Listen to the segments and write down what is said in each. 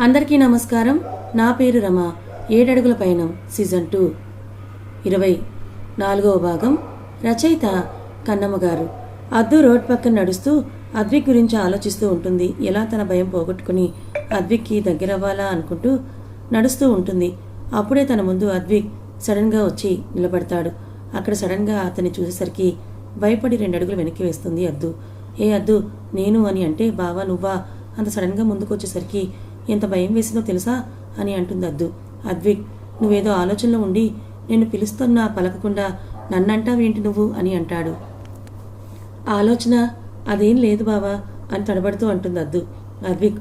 అందరికీ నమస్కారం. నా పేరు రమ. ఏడడుగుల పయనం సీజన్ టూ. ఇరవై నాలుగవ భాగం. రచయిత కన్నమ్మ గారు. అద్దు రోడ్ పక్కన నడుస్తూ అద్విక్ గురించి ఆలోచిస్తూ ఉంటుంది. ఎలా తన భయం పోగొట్టుకుని అద్విక్కి దగ్గరవ్వాలా అనుకుంటూ నడుస్తూ ఉంటుంది. అప్పుడే తన ముందు అద్విక్ సడన్గా వచ్చి నిలబడతాడు. అక్కడ సడన్గా అతన్ని చూసేసరికి భయపడి రెండు అడుగులు వెనక్కి వేస్తుంది అద్దు. ఏ అద్దు నేను అని అంటే బావా నువ్వా? అంత సడన్గా ముందుకు వచ్చేసరికి ఎంత భయం వేసిందో తెలుసా? అని అంటుంది అద్దు. అద్విక్ నువ్వేదో ఆలోచనలో ఉండి నేను పిలుస్తున్నా పలకకుండా నన్నంటావేంటి నువ్వు? అని అంటాడు. ఆలోచన అదేం లేదు బావా అని తడబడుతూ అంటుంది అద్దు. అద్విక్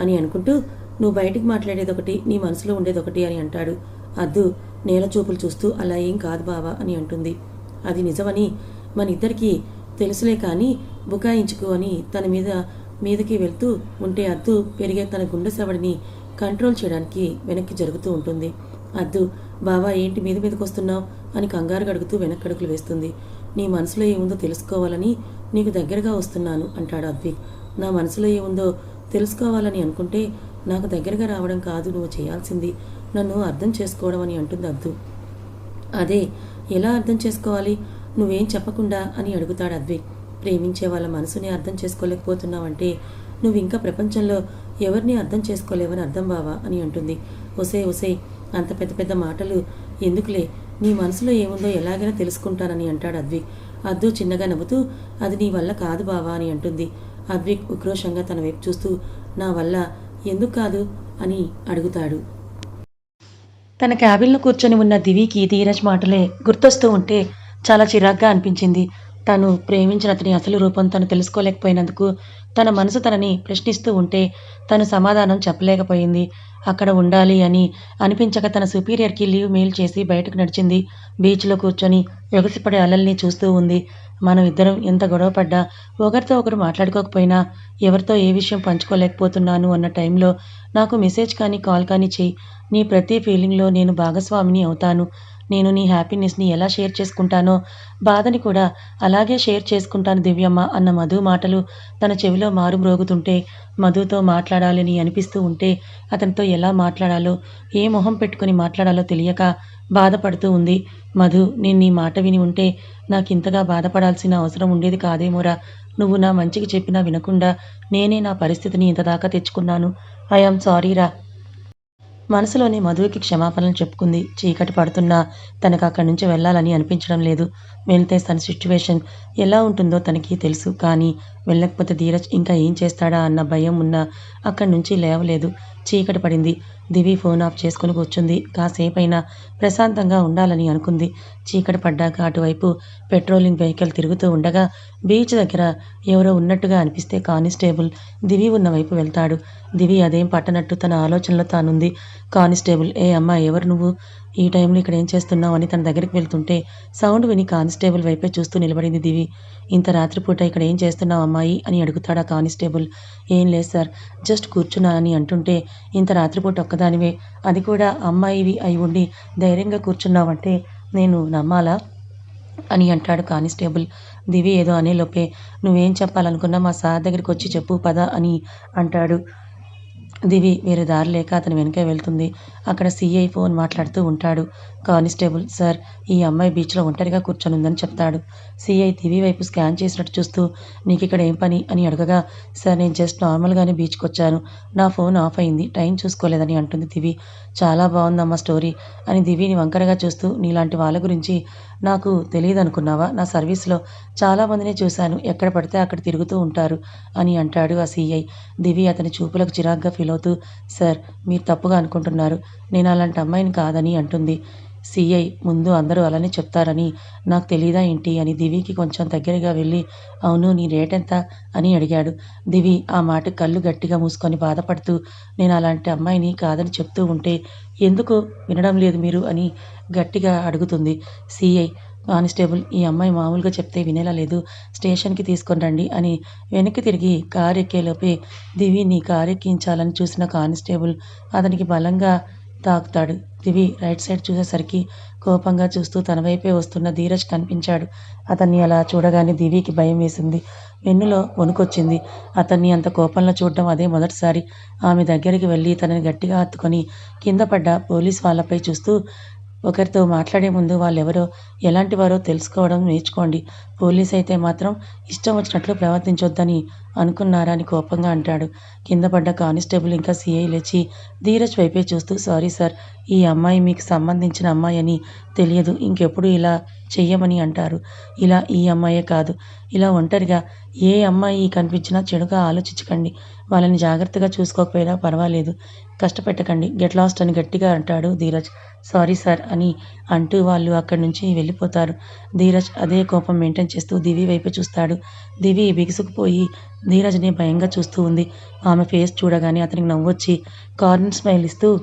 అని అనుకుంటూ నువ్వు బయటికి మాట్లాడేది ఒకటి నీ మనసులో ఉండేది ఒకటి అని అంటాడు. అద్దు నేల చూపులు చూస్తూ అలా ఏం కాదు బావా అని అంటుంది. అది నిజమని మన ఇద్దరికీ తెలుసులే కానీ బుకాయించుకో అని తన మీద మీదకి వెళ్తూ ఉంటే అద్దు పెరిగే తన గుండె సవడిని కంట్రోల్ చేయడానికి వెనక్కి జరుగుతూ ఉంటుంది. అద్దు బావా ఏంటి మీద మీదకి వస్తున్నావు? అని కంగారు గడుగుతూ వెనక్కి అడుగులు వేస్తుంది. నీ మనసులో ఏముందో తెలుసుకోవాలని నీకు దగ్గరగా వస్తున్నాను అంటాడు అద్విక్ నా మనసులో ఏముందో తెలుసుకోవాలని అనుకుంటే నాకు దగ్గరగా రావడం కాదు నువ్వు చేయాల్సింది నన్ను అర్థం చేసుకోవడం అని అంటుంది అద్దు. అదే ఎలా అర్థం చేసుకోవాలి? నువ్వేం చెప్పకుండా అని అడుగుతాడు అద్విక్ ప్రేమించే వాళ్ళ మనసుని అర్థం చేసుకోలేకపోతున్నావంటే నువ్వు ఇంకా ప్రపంచంలో ఎవరిని అర్థం చేసుకోలేవని అర్థం బావా అని అంటుంది. ఒసే ఒసే అంత పెద్ద పెద్ద మాటలు ఎందుకులే? నీ మనసులో ఏముందో ఎలాగైనా తెలుసుకుంటానని అంటాడు అద్విక్. అద్దు చిన్నగా నవ్వుతూ అది నీ వల్ల కాదు బావా అని అంటుంది. అద్విక్ ఉక్రోషంగా తన వైపు చూస్తూ నా వల్ల ఎందుకు కాదు అని అడుగుతాడు. తన క్యాబిన్లో కూర్చొని ఉన్న దివికి ధీరజ్ మాటలే గుర్తొస్తూ ఉంటే చాలా చిరాగ్గా అనిపించింది. తను ప్రేమించిన అతని అసలు రూపం తను తెలుసుకోలేకపోయినందుకు తన మనసు తనని ప్రశ్నిస్తూ ఉంటే తను సమాధానం చెప్పలేకపోయింది. అక్కడ ఉండాలి అని అనిపించక తన సుపీరియర్కి లీవ్ మెయిల్ చేసి బయటకు నడిచింది. బీచ్లో కూర్చొని ఎగసిపడే అలల్ని చూస్తూ ఉంది. మనం ఇద్దరం ఎంత గొడవపడ్డా ఒకరితో ఒకరు మాట్లాడుకోకపోయినా ఎవరితో ఏ విషయం పంచుకోలేకపోతున్నాను అన్న టైంలో నాకు మెసేజ్ కానీ కాల్ కానీ చెయ్యి నీ ప్రతి ఫీలింగ్లో నేను భాగస్వామిని అవుతాను. నేను నీ హ్యాపీనెస్ని ఎలా షేర్ చేసుకుంటానో బాధని కూడా అలాగే షేర్ చేసుకుంటాను దివ్యమ్మ అన్న మధు మాటలు తన చెవిలో మారు మ్రోగుతుంటే మధుతో మాట్లాడాలని అనిపిస్తూ ఉంటే అతనితో ఎలా మాట్లాడాలో ఏ మొహం పెట్టుకుని మాట్లాడాలో తెలియక బాధపడుతూ ఉంది. మధు నేను నీ మాట విని ఉంటే నాకు ఇంతగా బాధపడాల్సిన అవసరం ఉండేది కాదేమోరా. నువ్వు నా మంచికి చెప్పినా వినకుండా నేనే నా పరిస్థితిని ఇంతదాకా తెచ్చుకున్నాను. ఐఆమ్ సారీరా. మనసులోనే మధుకి క్షమాపణలు చెప్పుకుంది. చీకటి పడుతున్నా తనకు అక్కడి నుంచి వెళ్ళాలని అనిపించడం లేదు. వెళ్తే తన సిచ్యువేషన్ ఎలా ఉంటుందో తనకి తెలుసు. కానీ వెళ్ళకపోతే ధీరజ్ ఇంకా ఏం చేస్తాడా అన్న భయం ఉన్నా అక్కడి నుంచి లేవలేదు. చీకటి పడింది. దివి ఫోన్ ఆఫ్ చేసుకుని కూర్చుంది. కాసేపైనా ప్రశాంతంగా ఉండాలని అనుకుంది. చీకటి పడ్డాక అటువైపు పెట్రోలింగ్ వెహికల్ తిరుగుతూ ఉండగా బీచ్ దగ్గర ఎవరో ఉన్నట్టుగా అనిపిస్తే కానిస్టేబుల్ దివి ఉన్న వైపు వెళ్తాడు. దివి అదేం పట్టనట్టు తన ఆలోచనలో తానుంది. కానిస్టేబుల్ ఏ అమ్మా ఎవరు నువ్వు? ఈ టైంలో ఇక్కడ ఏం చేస్తున్నావు? అని తన దగ్గరికి వెళ్తుంటే సౌండ్ విని కానిస్టేబుల్ వైపే చూస్తూ నిలబడింది దివి. ఇంత రాత్రిపూట ఇక్కడ ఏం చేస్తున్నావు అమ్మాయి? అని అడుగుతాడు ఆ కానిస్టేబుల్. ఏం లేదు సార్ జస్ట్ కూర్చున్నానని అంటుంటే ఇంత రాత్రిపూట ఒక్కదానివే. అది కూడా అమ్మాయివి అయి ఉండి ధైర్యంగా కూర్చున్నావంటే నేను నమ్మాలా? అని అంటాడు కానిస్టేబుల్. దివి ఏదో అనేలోపే నువ్వేం చెప్పాలనుకున్నా మా సార్ దగ్గరికి వచ్చి చెప్పు పద అని అంటాడు. దివి వేరే దారి లేక అతని వెనకే వెళ్తుంది. అక్కడ సిఐ ఫోన్ మాట్లాడుతూ ఉంటాడు. కానిస్టేబుల్ సార్ ఈ అమ్మాయి బీచ్లో ఒంటరిగా కూర్చొని ఉందని చెప్తాడు సిఐ దివి వైపు స్కాన్ చేసినట్టు చూస్తూ నీకు ఇక్కడ ఏం పని? అని అడగగా సార్ నేను జస్ట్ నార్మల్గానే బీచ్కి వచ్చాను నా ఫోన్ ఆఫ్ అయింది. టైం చూసుకోలేదని అంటుంది దివి. చాలా బాగుందమ్మా స్టోరీ అని దివిని వంకరగా చూస్తూ నీలాంటి వాళ్ళ గురించి నాకు తెలియదు అనుకున్నావా నా సర్వీస్లో చాలామందిని చూశాను. ఎక్కడ పడితే అక్కడ తిరుగుతూ ఉంటారు అని అంటాడు ఆ సీఐ దివి అతని చూపులకు చిరాగ్గా ఫీల్ అవుతూ సార్ మీరు తప్పుగా అనుకుంటున్నారు. నేను అలాంటి అమ్మాయిని కాదని అంటుంది. సిఐ ముందు అందరూ అలానే చెప్తారని నాకు తెలియదా ఏంటి అని దివికి కొంచెం దగ్గరగా వెళ్ళి అవును నీ రేట్ ఎంత? అని అడిగాడు. దివి ఆ మాట కళ్ళు గట్టిగా మూసుకొని బాధపడుతూ నేను అలాంటి అమ్మాయిని కాదని చెప్తూ ఉంటే ఎందుకు? వినడం లేదు మీరు అని గట్టిగా అడుగుతుంది సిఐ. కానిస్టేబుల్ ఈ అమ్మాయి మామూలుగా చెప్తే వినేలా లేదు. స్టేషన్కి తీసుకొని రండి అని వెనక్కి తిరిగి కారు ఎక్కేలోపే దివిని కారు ఎక్కించాలని చూసిన కానిస్టేబుల్ అతనికి బలంగా తాకుతాడు. దివి రైట్ సైడ్ చూసేసరికి కోపంగా చూస్తూ తన వైపే వస్తున్న ధీరజ్ కనిపించాడు. అతన్ని అలా చూడగానే దివికి భయం వేసింది. వెన్నులో వణుకొచ్చింది. అతన్ని అంత కోపంలో చూడడం అదే మొదటిసారి. ఆమె దగ్గరికి వెళ్ళి తనని గట్టిగా హత్తుకొని కింద పడ్డ పోలీస్ వాళ్ళపై చూస్తూ ఒకరితో మాట్లాడే ముందు వాళ్ళెవరో ఎలాంటి వారో తెలుసుకోవడం నేర్చుకోండి. పోలీస్ అయితే మాత్రం ఇష్టం వచ్చినట్లు ప్రవర్తించొద్దని అనుకున్నారా అని కోపంగా అంటాడు. కింద పడ్డ కానిస్టేబుల్ ఇంకా సిఐ లేచి ధీరజ్ వైపే చూస్తూ సారీ సార్ ఈ అమ్మాయి మీకు సంబంధించిన అమ్మాయి అని తెలియదు. ఇంకెప్పుడు ఇలా చెయ్యమని అంటారు. ఇలా ఈ అమ్మాయే కాదు. ఇలా ఒంటరిగా ఏ అమ్మాయి కనిపించినా చెడుగా ఆలోచించకండి. వాళ్ళని జాగ్రత్తగా చూసుకోకపోయినా పర్వాలేదు. కష్టపెట్టకండి. గెట్ లాస్ట్ అని గట్టిగా అంటాడు ధీరజ్. సారీ సార్ అని అంటూ వాళ్ళు అక్కడి నుంచి వెళ్ళిపోతారు. ధీరజ్ అదే కోపం మెయింటైన్ చేస్తూ దివి వైపు చూస్తాడు. దివి బిగుసుకుపోయి ధీరజ్ని భయంగా చూస్తూ ఉంది. ఆమె ఫేస్ చూడగానే అతనికి నవ్వొచ్చి కార్న్ స్మైల్ ఇస్తూ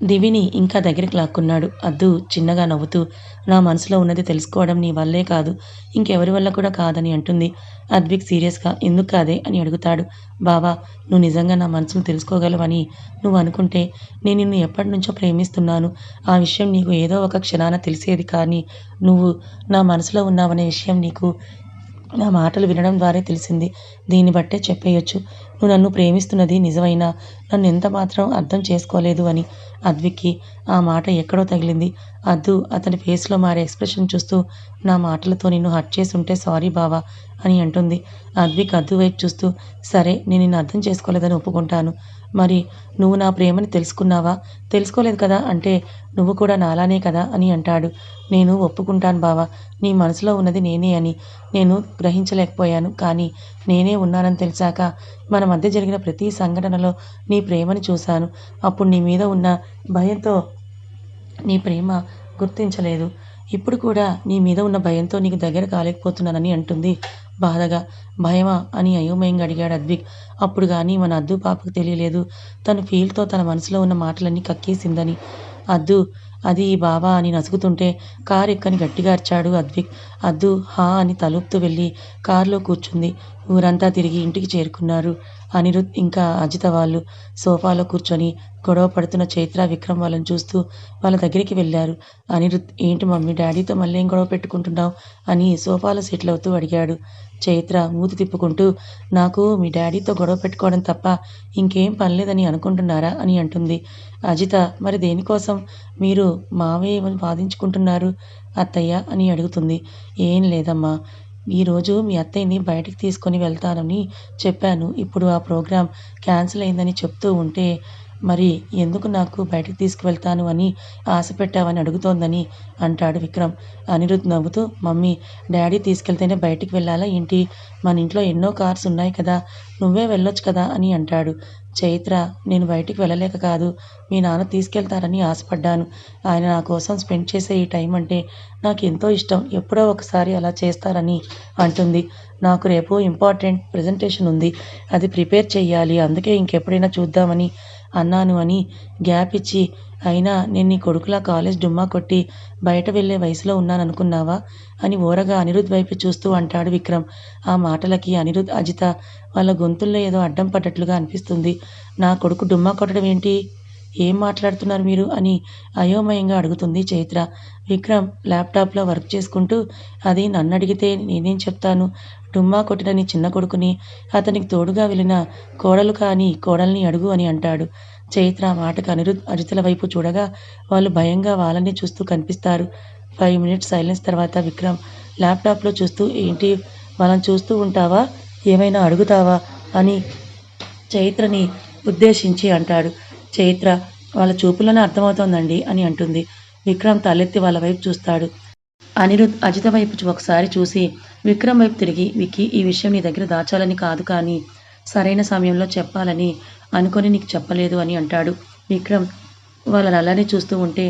దివిని ఇంకా దగ్గరికి లాక్కున్నాడు. అద్దు చిన్నగా నవ్వుతూ నా మనసులో ఉన్నది తెలుసుకోవడం నీ వల్లే కాదు ఇంకెవరి వల్ల కూడా కాదని అంటుంది. అద్విక్ సీరియస్గా ఎందుకు కాదే అని అడుగుతాడు. బావా నువ్వు నిజంగా నా మనసును తెలుసుకోగలవని నువ్వు అనుకుంటే నేను నిన్ను ఎప్పటి నుంచో ప్రేమిస్తున్నాను. ఆ విషయం నీకు ఏదో ఒక క్షణాన తెలిసేది కానీ నువ్వు నా మనసులో ఉన్నావనే విషయం నీకు నా మాటలు వినడం ద్వారా తెలిసింది. దీన్ని బట్టే చెప్పేయొచ్చు. నువ్వు నన్ను ప్రేమిస్తున్నది నిజమైనా? నన్ను ఎంత మాత్రం అర్థం చేసుకోలేదు అని అద్విక్కి ఆ మాట ఎక్కడో తగిలింది. అద్దు అతని ఫేస్లో మారే ఎక్స్ప్రెషన్ చూస్తూ నా మాటలతో నిన్ను హర్ట్ చేసి ఉంటే సారీ బావా అని అంటుంది. అద్విక్ అద్దు వైపు చూస్తూ సరే నేను నిన్ను అర్థం చేసుకోలేదని ఒప్పుకుంటాను. మరి నువ్వు నా ప్రేమని తెలుసుకున్నావా? తెలుసుకోలేదు కదా అంటే నువ్వు కూడా నాలానే కదా అని అంటాడు. నేను ఒప్పుకుంటాను బావా నీ మనసులో ఉన్నది నేనే అని. నేను గ్రహించలేకపోయాను కానీ నేనే ఉన్నానని తెలిసాక మన మధ్య జరిగిన ప్రతి సంఘటనలో నీ ప్రేమని చూశాను. అప్పుడు నీ మీద ఉన్న భయంతో నీ ప్రేమ గుర్తించలేదు. ఇప్పుడు కూడా నీ మీద ఉన్న భయంతో నీకు దగ్గర కాలేకపోతున్నానని అంటుంది. బాధగా భయమా అని అయోమయంగా అడిగాడు అద్విక్. అప్పుడు కానీ మన అద్దు పాపకు తెలియలేదు. తను ఫీల్తో తన మనసులో ఉన్న మాటలన్నీ కక్కేసిందని. అద్దు అది బాబా అని నసుగుతుంటే కారు ఎక్కని గట్టిగా అరిచాడు అద్విక్. అద్దు హా అని తలుపుతూ వెళ్ళి కారులో కూర్చుంది. ఊరంతా తిరిగి ఇంటికి చేరుకున్నారు. అనిరుద్ ఇంకా అజిత వాళ్ళు సోఫాలో కూర్చొని గొడవ పడుతున్న చైత్ర విక్రమ్ వాళ్ళని చూస్తూ వాళ్ళ దగ్గరికి వెళ్ళారు. అనిరుద్ ఏంటి మమ్మీ డాడీతో మళ్ళీ ఏం గొడవ పెట్టుకుంటున్నావు? అని సోఫాలో సెటిల్ అవుతూ అడిగాడు. చైత్ర మూతి తిప్పుకుంటూ నాకు మీ డాడీతో గొడవ పెట్టుకోవడం తప్ప ఇంకేం పనిలేదని అనుకుంటున్నారా? అని అంటుంది. అజిత మరి దేనికోసం? మీరు మావయ్య వాదించుకుంటున్నారు? అత్తయ్య అని అడుగుతుంది. ఏం లేదమ్మా ఈరోజు మీ అత్తయ్యని బయటికి తీసుకొని వెళ్తానని చెప్పాను. ఇప్పుడు ఆ ప్రోగ్రాం క్యాన్సిల్ అయిందని చెప్తూ ఉంటే మరి ఎందుకు నాకు బయటికి తీసుకువెళ్తాను అని ఆశ పెట్టావని అడుగుతోందని అంటాడు విక్రమ్. అనిరుద్ నవ్వుతూ మమ్మీ డాడీ తీసుకెళ్తేనే బయటికి వెళ్ళాలా ఏంటి? మన ఇంట్లో ఎన్నో కార్స్ ఉన్నాయి కదా నువ్వే వెళ్ళొచ్చు కదా అని అంటాడు. చైత్ర నేను బయటికి వెళ్ళలేక కాదు మీ నాన్న తీసుకెళ్తారని ఆశపడ్డాను. ఆయన నా కోసం స్పెండ్ చేసే ఈ టైం అంటే నాకు ఎంతో ఇష్టం ఎప్పుడో ఒకసారి అలా చేస్తారని అంటుంది. నాకు రేపు ఇంపార్టెంట్ ప్రజెంటేషన్ ఉంది అది ప్రిపేర్ చేయాలి అందుకే ఇంకెప్పుడైనా చూద్దామని అన్నాను అని గ్యాప్ ఇచ్చి అయినా నేను నీ కొడుకులా కాలేజ్ డుమ్మా కొట్టి బయట వెళ్ళే వయసులో ఉన్నాననుకున్నావా? అని ఓరగా అనిరుద్ వైపు చూస్తూ అంటాడు విక్రమ్. ఆ మాటలకి అనిరుద్ అజిత వాళ్ళ గొంతుల్లో ఏదో అడ్డం పడ్డట్లుగా అనిపిస్తుంది. నా కొడుకు డుమ్మా కొట్టడం ఏంటి? ఏం మాట్లాడుతున్నారు మీరు అని అయోమయంగా అడుగుతుంది చైత్ర. విక్రమ్ ల్యాప్టాప్లో వర్క్ చేసుకుంటూ అది నన్ను అడిగితే నేనేం చెప్తాను? డుమ్మా కొట్టినని చిన్న కొడుకుని అతనికి తోడుగా వెళ్ళిన కోడలు కాని కోడల్ని అడుగు అని అంటాడు. చైత్ర మాటకు అనిరుద్ అజితల వైపు చూడగా వాళ్ళు భయంగా వాళ్ళని చూస్తూ కనిపిస్తారు. ఫైవ్ మినిట్స్ సైలెన్స్ తర్వాత విక్రమ్ ల్యాప్టాప్లో చూస్తూ ఏంటి వాళ్ళని చూస్తూ ఉంటావా? ఏమైనా అడుగుతావా? అని చైత్రని ఉద్దేశించి అంటాడు. చైత్ర వాళ్ళ చూపులోనే అర్థమవుతోందండి అని అంటుంది. విక్రమ్ తలెత్తి వాళ్ళ వైపు చూస్తాడు. అనిరుద్ అజిత వైపు ఒకసారి చూసి విక్రమ్ వైపు తిరిగి విక్కి ఈ విషయం నీ దగ్గర దాచాలని కాదు కానీ సరైన సమయంలో చెప్పాలని అనుకొని నీకు చెప్పలేదు అని అంటాడు. విక్రమ్ వాళ్ళని అలానే చూస్తూ ఉంటే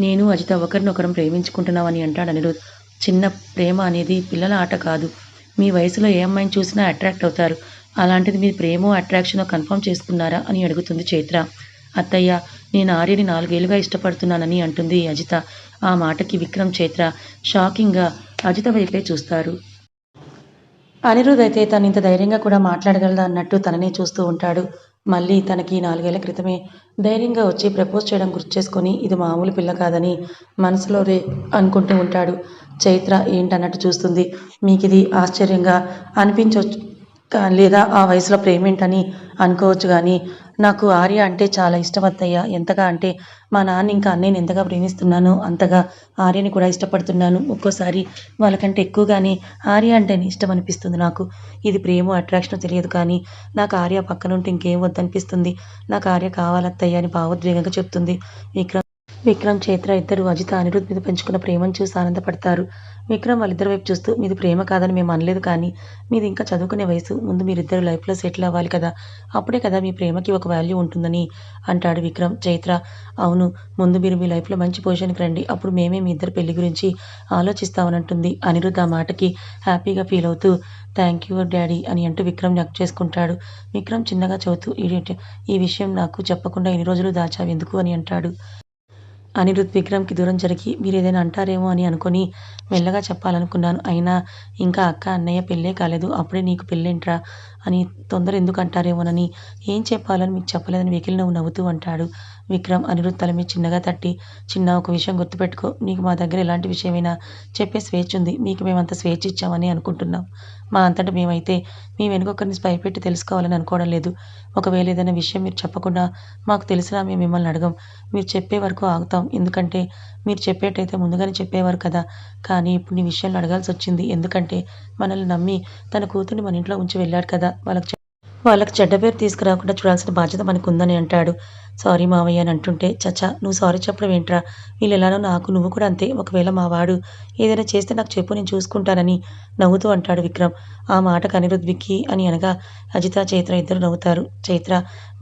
నేను అజిత ఒకరినొకరం ప్రేమించుకుంటున్నామని అంటాడు అనిరుద్. చిన్న ప్రేమ అనేది పిల్లల ఆట కాదు. మీ వయసులో ఏ అమ్మాయిని చూసినా అట్రాక్ట్ అవుతారు. అలాంటిది మీ ప్రేమో అట్రాక్షనో కన్ఫర్మ్ చేసుకున్నారా అని అడుగుతుంది చైత్ర. అత్తయ్య నేను ఆర్యని నాలుగేళ్ళుగా ఇష్టపడుతున్నానని అంటుంది అజిత. ఆ మాటకి విక్రమ్ చైత్ర షాకింగ్గా అజిత వైపే చూస్తారు. అనిరుద్ అయితే తను ఇంత ధైర్యంగా కూడా మాట్లాడగలదా అన్నట్టు తననే చూస్తూ ఉంటాడు. మళ్ళీ తనకి నాలుగేళ్ళ క్రితమే ధైర్యంగా వచ్చి ప్రపోజ్ చేయడం గుర్తు చేసుకొని ఇది మామూలు పిల్ల కాదని మనసులో రే అనుకుంటూ ఉంటాడు. చైత్ర ఏంటన్నట్టు చూస్తుంది. మీకు ఇది ఆశ్చర్యంగా అనిపించవచ్చు లేదా ఆ వయసులో ప్రేమేంటని అనుకోవచ్చు కానీ నాకు ఆర్య అంటే చాలా ఇష్టం అత్తయ్య. ఎంతగా అంటే మా నాన్న ఇంకా అన్నయ్యని ఎంతగా ప్రేమిస్తున్నానో అంతగా ఆర్యని కూడా ఇష్టపడుతున్నాను. ఒక్కోసారి వాళ్ళకంటే ఎక్కువగానే ఆర్య అంటేనే ఇష్టం అనిపిస్తుంది నాకు. ఇది ప్రేమ అట్రాక్షన్ తెలియదు కానీ నాకు ఆర్య పక్కనుంటే ఇంకేం వద్దనిపిస్తుంది. నాకు ఆర్య కావాలత్తయ్య అని భావోద్వేగంగా చెప్తుంది. విక్రమ్ విక్రమ్ చైత్ర ఇద్దరు అజిత అనిరుద్ మీద పెంచుకున్న ప్రేమను చూసి ఆనందపడతారు. విక్రమ్ వాళ్ళిద్దరి వైపు చూస్తూ మీది ప్రేమ కాదని మేము అనలేదు కానీ మీది ఇంకా చదువుకునే వయసు. ముందు మీరిద్దరు లైఫ్లో సెటిల్ అవ్వాలి కదా. అప్పుడే కదా మీ ప్రేమకి ఒక వాల్యూ ఉంటుందని అంటాడు విక్రమ్. చైత్ర అవును. ముందు మీరు మీ లైఫ్లో మంచి పొజిషన్కి రండి. అప్పుడు మేమే మీ ఇద్దరు పెళ్ళి గురించి ఆలోచిస్తామనంటుంది. అనిరుద్ధ ఆ మాటకి హ్యాపీగా ఫీల్ అవుతూ థ్యాంక్ యూ డాడీ అని అంటూ విక్రమ్ నక్ చేసుకుంటాడు. విక్రమ్ చిన్నగా చదువుతూ ఈ విషయం నాకు చెప్పకుండా ఎన్ని రోజులు దాచావు ఎందుకు? అని అంటాడు. అనిరుద్ విక్రమ్కి దూరం జరిగి మీరు ఏదైనా అంటారేమో అని అనుకొని మెల్లగా చెప్పాలనుకున్నాను. అయినా ఇంకా అక్క అన్నయ్య పెళ్ళే కాలేదు. అప్పుడే నీకు పెళ్ళేంట్రా? అని తొందర ఎందుకు అంటారేమోనని ఏం చెప్పాలని మీకు చెప్పలేదని వెకిలి నువ్వు నవ్వుతూ అంటాడు. విక్రమ్ అనిరుద్ తల మీద చిన్నగా తట్టి చిన్న ఒక విషయం గుర్తుపెట్టుకో. నీకు మా దగ్గర ఎలాంటి విషయమైనా చెప్పే స్వేచ్ఛ ఉంది. మీకు మేమంత స్వేచ్ఛ ఇచ్చామని అనుకుంటున్నాం. మా అంతటా మేమైతే మీ వెనుకొకరిని భయపెట్టి తెలుసుకోవాలని అనుకోవడం లేదు. ఒకవేళ ఏదైనా విషయం మీరు చెప్పకుండా మాకు తెలిసినా మేము మిమ్మల్ని అడగం. మీరు చెప్పే వరకు ఆగుతాం. ఎందుకంటే మీరు చెప్పేటైతే ముందుగానే చెప్పేవారు కదా. కానీ ఇప్పుడు నీ విషయాలు అడగాల్సి వచ్చింది. ఎందుకంటే మనల్ని నమ్మి తన కూతుర్ని మన ఇంట్లో ఉంచి వెళ్ళాడు కదా. వాళ్ళకి వాళ్ళకి చెడ్డ పేరు తీసుకురాకుండా చూడాల్సిన బాధ్యత మనకు ఉందని అంటాడు. సారీ మావయ్య అని అంటుంటే చచా నువ్వు సారీ చెప్పడం ఏంట్రా? వీళ్ళు ఎలానో నాకు నువ్వు కూడా అంతే. ఒకవేళ మా వాడు ఏదైనా చేస్తే నాకు చెప్పు నేను చూసుకుంటానని నవ్వుతూ అంటాడు విక్రమ్. ఆ మాటకు అనిరుద్ విక్కి అని అనగా అజిత చైత్ర ఇద్దరు నవ్వుతారు. చైత్ర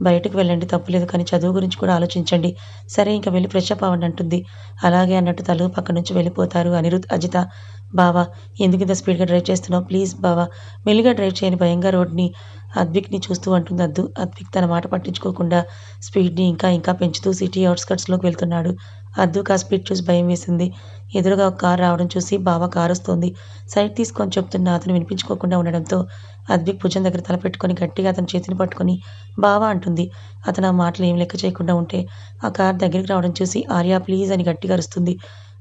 బయటకు వెళ్ళండి తప్పులేదు కానీ చదువు గురించి కూడా ఆలోచించండి. సరే ఇంకా వెళ్ళి ఫ్రెష్ అప్ అవ్వండి అంటుంది. అలాగే అన్నట్టు తలు పక్క నుంచి వెళ్ళిపోతారు. అనిరుద్ అజిత బావా ఎందుకు ఇంత స్పీడ్గా డ్రైవ్ చేస్తున్నావు? ప్లీజ్ బావా. మెల్లిగా డ్రైవ్ చేయని భయంగా రోడ్ని అద్విక్ని చూస్తూ అంటుంది అద్దు. అద్విక్ తన మాట పట్టించుకోకుండా స్పీడ్ని ఇంకా ఇంకా పెంచుతూ సిటీ అవుట్స్కట్స్లోకి వెళ్తున్నాడు. అద్దుకు ఆ స్పీడ్ చూసి భయం వేసింది. ఎదురుగా ఒక కారు రావడం చూసి బావ కారు వస్తుంది సైడ్ తీసుకొని చెప్తున్న అతను వినిపించుకోకుండా ఉండడంతో అద్విక్ భుజం దగ్గర తల పెట్టుకొని గట్టిగా అతని చేతిని పట్టుకొని బావా అంటుంది. అతను ఆ మాటలు ఏం లెక్క చేయకుండా ఉంటే ఆ కార్ దగ్గరికి రావడం చూసి ఆర్య ప్లీజ్ అని గట్టిగా అరుస్తుంది.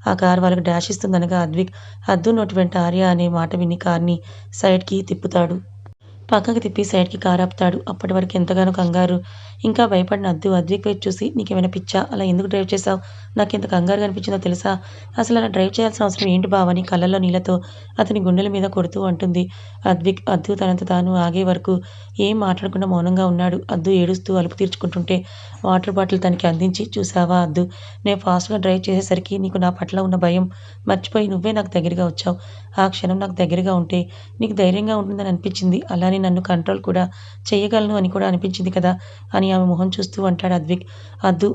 ఆ కార్ వాళ్ళకి డాష్ ఇస్తుందనగా అద్విక్ అద్దు నోటి వెంట ఆర్య అనే మాట విని కార్ని సైడ్కి తిప్పుతాడు. పక్కకి తిప్పి సైడ్కి కారాపుతాడు. అప్పటి వరకు ఎంతగానో కంగారు. ఇంకా భయపడిన అద్దు అద్విక్ వైపు చూసి నీకేమైనా పిచ్చా? అలా ఎందుకు డ్రైవ్ చేసావు నాకు ఎంత కంగారు అనిపించిందో తెలుసా? అసలు అలా డ్రైవ్ చేయాల్సిన అవసరం ఏంటి బావని కళ్ళల్లో నీళ్ళతో అతని గుండెల మీద కొడుతూ అంటుంది. అద్విక్ అద్దు తనంత తాను ఆగే వరకు ఏం మాట్లాడకుండా మౌనంగా ఉన్నాడు. అద్దు ఏడుస్తూ అలుపు తీర్చుకుంటుంటే వాటర్ బాటిల్ తనకి అందించి చూసావా అద్దు? నేను ఫాస్ట్గా డ్రైవ్ చేసేసరికి నీకు నా పట్ల ఉన్న భయం మర్చిపోయి నువ్వే నాకు దగ్గరగా వచ్చావు. ఆ క్షణం నాకు దగ్గరగా ఉంటే నీకు ధైర్యంగా ఉంటుందని అనిపించింది. అలానే నన్ను కంట్రోల్ కూడా చేయగలను అని కూడా అనిపించింది కదా అని ఆమె మొహం చూస్తూ అంటాడు అద్విక్. అద్దు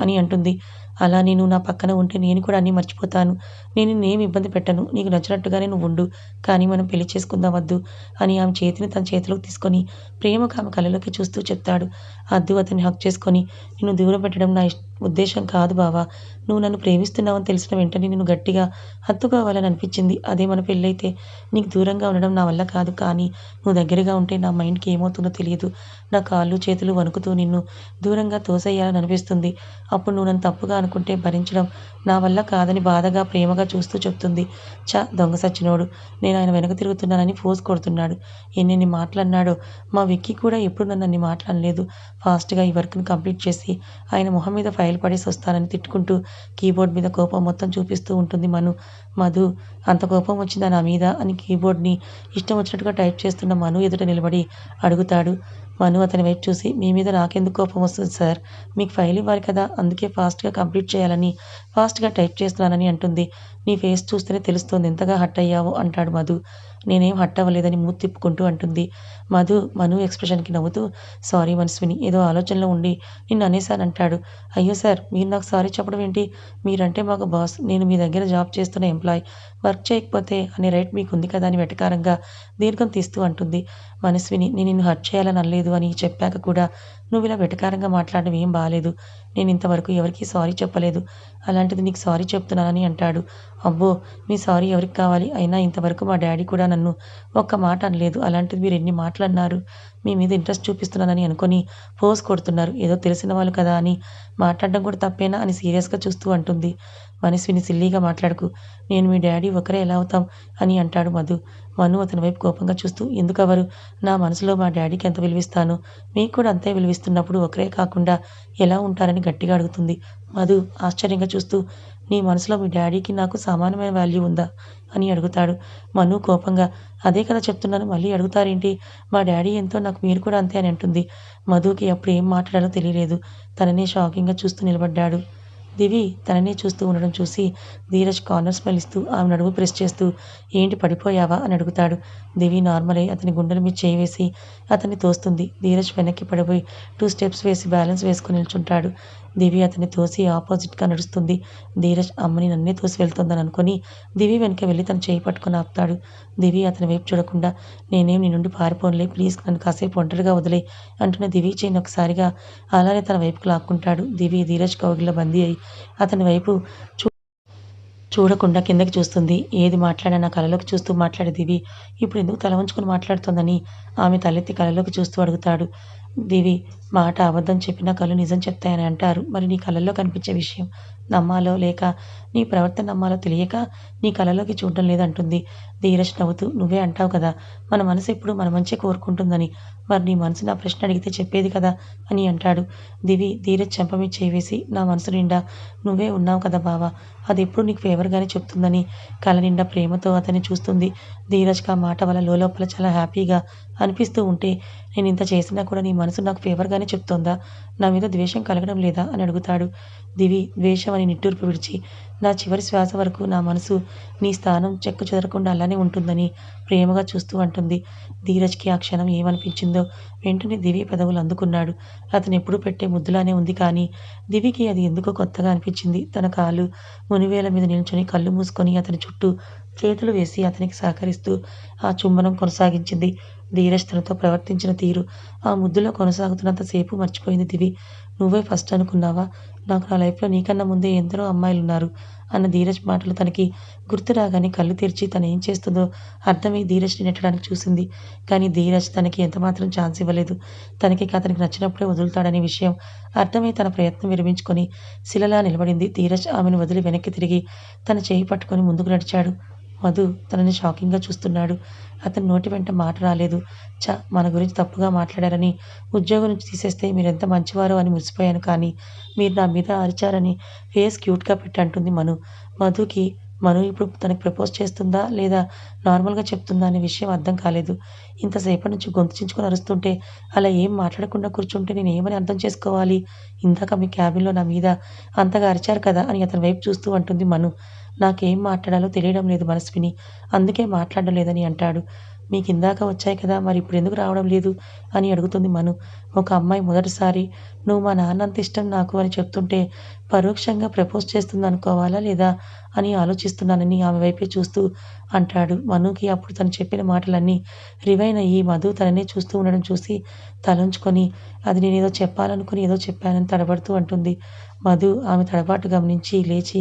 అని అంటుంది. అలా నేను నా పక్కన ఉంటే నేను కూడా అన్నీ మర్చిపోతాను. నేను నిన్నేం ఇబ్బంది పెట్టను. నీకు నచ్చినట్టుగానే నువ్వు ఉండు. కానీ మనం పెళ్ళి చేసుకుందాం వద్దు అని ఆమె చేతిని తన చేతిలోకి తీసుకొని ప్రేమకు ఆమె కళ్ళలోకి చూస్తూ చెప్తాడు. అద్దు అతన్ని హక్ చేసుకొని నిన్ను దూరం పెట్టడం నా ఉద్దేశం కాదు బావా. నువ్వు నన్ను ప్రేమిస్తున్నావని తెలిసిన వెంటనే నిన్ను గట్టిగా హత్తుకోవాలని అనిపించింది. అదే మన పెళ్ళైతే నీకు దూరంగా ఉండడం నా వల్ల కాదు. కానీ నువ్వు దగ్గరగా ఉంటే నా మైండ్కి ఏమవుతుందో తెలియదు. నా కాళ్ళు చేతులు వణుకుతూ నిన్ను దూరంగా తోసేయాలని అనిపిస్తుంది. అప్పుడు నువ్వు నన్ను తప్పుగా అనుకుంటే భరించడం నా వల్ల కాదని బాధగా ప్రేమగా చూస్తూ చెప్తుంది. చ దొంగ సచ్చినోడు. నేను ఆయన వెనక తిరుగుతున్నానని ఫోర్స్ కొడుతున్నాడు. ఎన్నెన్ని మాటలన్నాడో మా విక్కీ కూడా ఎప్పుడు నన్ను అన్ని మాట్లాడలేదు ఫాస్ట్గా ఈ వర్క్ని కంప్లీట్ చేసి ఆయన మొహం మీద ఫైల్ పడేసి వస్తానని తిట్టుకుంటూ కీబోర్డ్ మీద కోపం మొత్తం చూపిస్తూ ఉంటుంది మను. మధు అంత కోపం వచ్చిందా నా మీద? అని కీబోర్డ్ని ఇష్టం వచ్చినట్టుగా టైప్ చేస్తున్న మను ఎదుట నిలబడి అడుగుతాడు. మను అతని వైపు చూసి మీ మీద నాకెందుకు కోపం వస్తుంది సార్? మీకు ఫైల్ ఇవ్వాలి కదా అందుకే ఫాస్ట్గా కంప్లీట్ చేయాలని ఫాస్ట్గా టైప్ చేస్తున్నానని అంటుంది. నీ ఫేస్ చూస్తేనే తెలుస్తోంది ఎంతగా హట్ అయ్యావో? అంటాడు మధు. నేనేం హట్ అవ్వలేదని మూతి తిప్పుకుంటూ అంటుంది. మధు మను ఎక్స్ప్రెషన్కి నవ్వుతూ సారీ మనస్విని ఏదో ఆలోచనలో ఉండి నిన్ను అనేసానంటాడు అయ్యో సార్ మీరు నాకు సారీ చెప్పడం ఏంటి? మీరంటే మాకు బాస్. నేను మీ దగ్గర జాబ్ చేస్తున్న ఎంప్లాయ్. వర్క్ చేయకపోతే అనే రైట్ మీకు ఉంది కదా అని వెటకారంగా దీర్ఘం తీస్తూ అంటుంది. మనస్విని నేను నిన్ను హర్ట్ చేయాలని అనలేదు అని చెప్పాక కూడా నువ్వు ఇలా వెటకారంగా మాట్లాడడం ఏం బాగాలేదు నేను ఇంతవరకు ఎవరికీ సారీ చెప్పలేదు. అలాంటిది నీకు సారీ చెప్తున్నానని అంటాడు. అబ్బో మీ సారీ ఎవరికి కావాలి? అయినా ఇంతవరకు మా డాడీ కూడా నన్ను ఒక్క మాట అనలేదు. అలాంటిది మీరు ఎన్ని మాటలు అన్నారు మీ మీద ఇంట్రెస్ట్ చూపిస్తున్నానని అనుకొని పోజ్ కొడుతున్నారు. ఏదో తెలిసిన వాళ్ళు కదా అని మాట్లాడడం కూడా తప్పేనా అని సీరియస్గా చూస్తూ అంటుంది. మనస్విని సిల్లీగా మాట్లాడుకు. నేను మీ డాడీ ఒకరే ఎలా అవుతాం? అని అంటాడు మధు. మను అతని వైపు కోపంగా చూస్తూ ఎందుకవరు? నా మనసులో మా డాడీకి ఎంత విలువిస్తాను? మీకు కూడా అంతే విలువిస్తున్నప్పుడు ఒకరే కాకుండా ఎలా ఉంటారని గట్టిగా అడుగుతుంది. మధు ఆశ్చర్యంగా చూస్తూ నీ మనసులో మీ డాడీకి నాకు సమానమైన వాల్యూ ఉందా? అని అడుగుతాడు. మను కోపంగా అదే కదా చెప్తున్నాను మళ్ళీ అడుగుతారేంటి? మా డాడీ ఎంతో నాకు మీరు కూడా అంతే అని అంటుంది. మధుకి అప్పుడు ఏం మాట్లాడాలో తెలియలేదు. తననే షాకింగ్గా చూస్తూ నిలబడ్డాడు. దివి తననే చూస్తూ ఉండడం చూసి ధీరజ్ కార్నర్ స్మెల్ ఆమె నడుము ప్రెస్ చేస్తూ ఏంటి పడిపోయావా? అని అడుగుతాడు. దివి నార్మల్ అతని గుండెల మీద చేయి వేసి అతన్ని తోస్తుంది. ధీరజ్ వెనక్కి పడిపోయి టూ స్టెప్స్ వేసి బ్యాలెన్స్ వేసుకుని నిల్చుంటాడు. దివి అతన్ని తోసి ఆపోజిట్గా నడుస్తుంది. ధీరజ్ అమ్మని నన్నే తోసి వెళ్తుందని అనుకుని దివి వెనక వెళ్ళి తను చేయి పట్టుకొని ఆపుతాడు. దివి అతని వైపు చూడకుండా నేనేం నీ నుండి పారిపోనులే ప్లీజ్ నన్ను కాసేపు ఒంటరిగా వదిలే అంటున్న దివి చేయని ఒకసారిగా అలానే తన వైపుకు లాక్కుంటాడు. దివి ధీరజ్ కౌగిల్లో బందీ అయి అతని వైపు చూ చూడకుండా కిందకి చూస్తుంది. ఏది మాట్లాడినా కళలోకి చూస్తూ మాట్లాడే దివి ఇప్పుడు ఎందుకు తల ఉంచుకొని మాట్లాడుతోందని? ఆమె తలెత్తి కళలోకి చూస్తూ అడుగుతాడు. దివి మాట అబద్ధం చెప్పినా కళ్ళు నిజం చెప్తాయని అంటారు. మరి నీ కళ్ళల్లో కనిపించే విషయం నమ్మాలో లేక నీ ప్రవర్తన నమ్మాలో తెలియక నీ కళ్ళలోకి చూడడం లేదంటుంది. ధీరజ్ నవ్వుతూ నువ్వే అంటావు కదా మన మనసు ఎప్పుడు మన మంచి కోరుకుంటుందని. మరి నీ మనసు నా ప్రశ్న అడిగితే చెప్పేది కదా అని అంటాడు. దివి ధీరజ్ చెంపమి చేవేసి నా మనసు నిండా నువ్వే ఉన్నావు కదా బావా అది ఎప్పుడు నీకు ఫేవర్గానే చెప్తుందని. కళ్ళ నిండా ప్రేమతో అతన్ని చూస్తుంది. ధీరజ్కి ఆ మాట వల్ల లోపల చాలా హ్యాపీగా అనిపిస్తూ ఉంటే నేను ఇంత చేసినా కూడా నీ మనసు నాకు ఫేవర్గా ఫేవర్గానే చెప్తోందా? నా మీద ద్వేషం కలగడం లేదా? అని అడుగుతాడు. దివి ద్వేషం అని నిట్టూర్పు విడిచి నా చివరి శ్వాస వరకు నా మనసు నీ స్థానం చెక్కు చెదరకుండా అలానే ఉంటుందని ప్రేమగా చూస్తూ అంటుంది. ధీరజ్కి ఆ క్షణం ఏమనిపించిందో వెంటనే దివి పెదవులు అందుకున్నాడు. అతను ఎప్పుడు పెట్టే ముద్దులానే ఉంది కానీ దివికి అది ఎందుకో కొత్తగా అనిపించింది. తన కాలు మునివేల మీద నిల్చొని కళ్ళు మూసుకొని అతని చుట్టూ చేతులు వేసి అతనికి సహకరిస్తూ ఆ చుంబనం కొనసాగించింది. ధీరజ్ తనతో ప్రవర్తించిన తీరు ఆ ముద్దులో కొనసాగుతున్నంతసేపు మర్చిపోయింది దివి నువ్వే ఫస్ట్ అనుకున్నావా? నాకు నా లైఫ్లో నీకన్నా ముందే ఎందరో అమ్మాయిలు ఉన్నారు అన్న ధీరజ్ మాటలు తనకి గుర్తు రాగానే కళ్ళు తెరిచి తను ఏం చేస్తుందో అర్థమై ధీరజ్ని నెట్టడానికి చూసింది. కానీ ధీరజ్ తనకి ఎంతమాత్రం ఛాన్స్ ఇవ్వలేదు. తనకి అతనికి నచ్చినప్పుడే వదులుతాడనే విషయం అర్థమై తన ప్రయత్నం విరమించుకొని శిలలా నిలబడింది. ధీరజ్ ఆమెను వదిలి వెనక్కి తిరిగి తన చేయి పట్టుకొని ముందుకు నడిచాడు. మధు తనని షాకింగ్గా చూస్తున్నాడు. అతని నోటి వెంట మాట రాలేదు. చ మన గురించి తప్పుగా మాట్లాడారని ఉద్యోగం నుంచి తీసేస్తే మీరెంత మంచివారో అని మురిసిపోయాను కానీ మీరు నా మీద అరిచారని ఫేస్ క్యూట్గా పెట్టి అంటుంది మను. మధుకి మను ఇప్పుడు తనకు ప్రపోజ్ చేస్తుందా లేదా నార్మల్గా చెప్తుందా అనే విషయం అర్థం కాలేదు. ఇంతసేపటి నుంచి గొంతు చించుకొని అరుస్తుంటే అలా ఏం మాట్లాడకుండా కూర్చుంటే నేను ఏమని అర్థం చేసుకోవాలి? ఇందాక మీ క్యాబిన్లో నా మీద అంతగా అరిచారు కదా అని అతని వైపు చూస్తూ అంటుంది మను. నాకేం మాట్లాడాలో తెలియడం లేదు మనస్విని. అందుకే మాట్లాడడం లేదని అంటాడు. మీకు ఇందాక వచ్చాయి కదా మరి ఇప్పుడు ఎందుకు రావడం లేదు? అని అడుగుతుంది మను. ఒక అమ్మాయి మొదటిసారి. నువ్వు మా నాన్న అంత ఇష్టం నాకు అని చెప్తుంటే పరోక్షంగా ప్రపోజ్ చేస్తుంది అనుకోవాలా లేదా? అని ఆలోచిస్తున్నానని ఆమె వైపే చూస్తూ అంటాడు మనుకి. అప్పుడు తను చెప్పిన మాటలన్నీ రివైన్ అయ్యి మధు తననే చూస్తూ ఉండడం చూసి తలంచుకొని అది నేను ఏదో చెప్పాలనుకుని ఏదో చెప్పానని తడబడుతూ అంటుంది మధు ఆమె తడబాటు గమనించి లేచి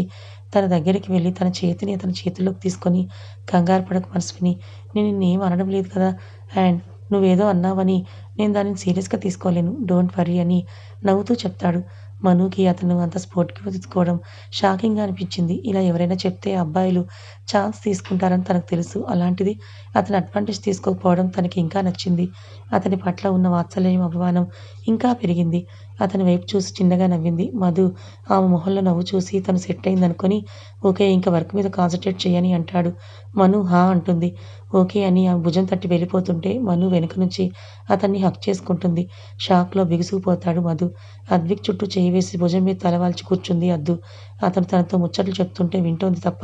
తన దగ్గరికి వెళ్ళి తన చేతిని అతని చేతుల్లోకి తీసుకొని కంగారు పడక మనసుని నేను నిన్నేం అనడం లేదు కదా? అండ్ నువ్వేదో అన్నావని నేను దానిని సీరియస్గా తీసుకోలేను. డోంట్ వరీ అని నవ్వుతూ చెప్తాడు. మనుకి అతను అంత స్పోర్ట్కి తీసుకోవడం షాకింగ్గా అనిపించింది. ఇలా ఎవరైనా చెప్తే అబ్బాయిలు ఛాన్స్ తీసుకుంటారని తనకు తెలుసు. అలాంటిది అతను అడ్వాంటేజ్ తీసుకోకపోవడం తనకి ఇంకా నచ్చింది. అతని పట్ల ఉన్న వాత్సల్యం అభిమానం ఇంకా పెరిగింది. అతని వైపు చూసి చిన్నగా నవ్వింది. మధు ఆమె మొహంలో నవ్వు చూసి తను సెట్ అయిందనుకొని ఓకే ఇంకా వర్క్ మీద కాన్సన్ట్రేట్ చేయని అంటాడు. మను హా అంటుంది. ఓకే అని ఆమె భుజం తట్టి వెళ్ళిపోతుంటే మను వెనుక నుంచి అతన్ని హక్ చేసుకుంటుంది. షాక్లో బిగుసుకుపోతాడు మధు. అద్విక్ చుట్టూ చేయి వేసి భుజం మీద తలవాల్చి కూర్చుంది అద్దు. అతను తనతో ముచ్చట్లు చెప్తుంటే వింటోంది తప్ప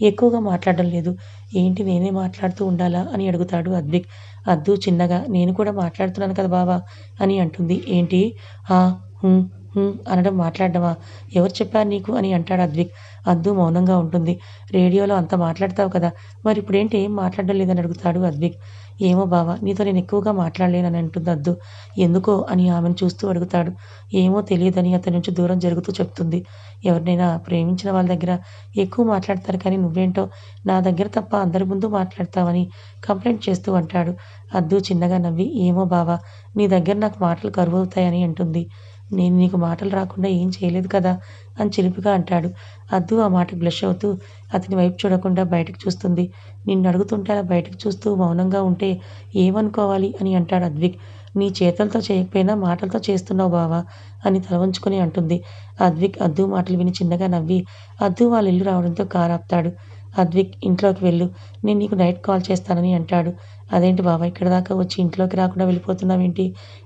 ఎక్కువగా మాట్లాడడం లేదు. ఏంటి నేనే మాట్లాడుతూ ఉండాలా అని అడుగుతాడు అద్విక్. అద్దు చిన్నగా నేను కూడా మాట్లాడుతున్నాను కదా బావా అని అంటుంది. ఏంటి? హా అనడం మాట్లాడడమా? ఎవరు చెప్పారు నీకు అని అంటాడు అద్విక్. అద్దు మౌనంగా ఉంటుంది. రేడియోలో అంత మాట్లాడతావు కదా మరి ఇప్పుడేంటి? ఏం మాట్లాడడం లేదని అడుగుతాడు అద్విక్. ఏమో బావా నీతో నేను ఎక్కువగా మాట్లాడలేనని అంటుంది అద్దు. ఎందుకో అని ఆమెను చూస్తూ అడుగుతాడు. ఏమో తెలియదని అతని నుంచి దూరం జరుగుతూ చెప్తుంది. ఎవరినైనా ప్రేమించిన వాళ్ళ దగ్గర ఎక్కువ మాట్లాడతారు కానీ నువ్వేంటో నా దగ్గర తప్ప అందరి ముందు మాట్లాడతావని కంప్లైంట్ చేస్తూ అంటాడు. అద్దు చిన్నగా నవ్వి ఏమో బావా నీ దగ్గర నాకు మాటలు కరువు అవుతాయని అంటుంది. నేను నీకు మాటలు రాకుండా ఏం చేయలేదు కదా? అని చిలిపిగా అంటాడు. అద్దు ఆ మాట బ్లష్ అవుతూ అతని వైపు చూడకుండా బయటకు చూస్తుంది. నిన్ను అడుగుతుంటే అలా బయటకు చూస్తూ మౌనంగా ఉంటే ఏమనుకోవాలి అని అంటాడు అద్విక్. నీ చేతులతో చేయకపోయినా మాటలతో చేస్తున్నావు బావా అని తలవంచుకొని అంటుంది. అద్విక్ అద్దు మాటలు విని చిన్నగా నవ్వి అద్దు వాళ్ళ ఇల్లు రావడంతో కారు ఆపుతాడు అద్విక్ ఇంట్లోకి వెళ్ళు. నేను నీకు నైట్ కాల్ చేస్తానని అంటాడు. అదేంటి బాబా ఇక్కడ దాకా వచ్చి ఇంట్లోకి రాకుండా వెళ్ళిపోతున్నావేంటి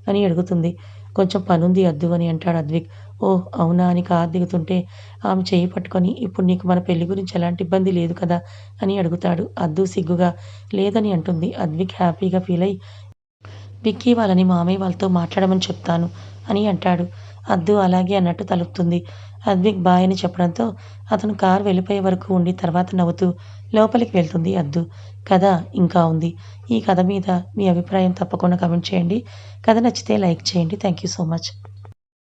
అని అడుగుతుంది. కొంచెం పనుంది అద్దు అని అంటాడు అద్విక్. ఓ అవునా అని కారు దిగుతుంటే ఆమె చేయి పట్టుకొని ఇప్పుడు నీకు మన పెళ్ళి గురించి ఎలాంటి ఇబ్బంది లేదు కదా? అని అడుగుతాడు. అద్దు సిగ్గుగా లేదని అంటుంది. అద్విక్ హ్యాపీగా ఫీల్ అయ్యి విక్కీ వాళ్ళని మామయ్య వాళ్ళతో మాట్లాడమని చెప్తాను అని అంటాడు. అద్దు అలాగే అన్నట్టు తలుపుతుంది. అద్విక్ బాయ్ అని చెప్పడంతో అతను కారు వెళ్ళిపోయే వరకు ఉండి తర్వాత నవ్వుతూ లోపలికి వెళ్తుంది అద్దు. కథ ఇంకా ఉంది. ఈ కథ మీద మీ అభిప్రాయం తప్పకుండా కమెంట్ చేయండి. కథ నచ్చితే లైక్ చేయండి. Thank you so much.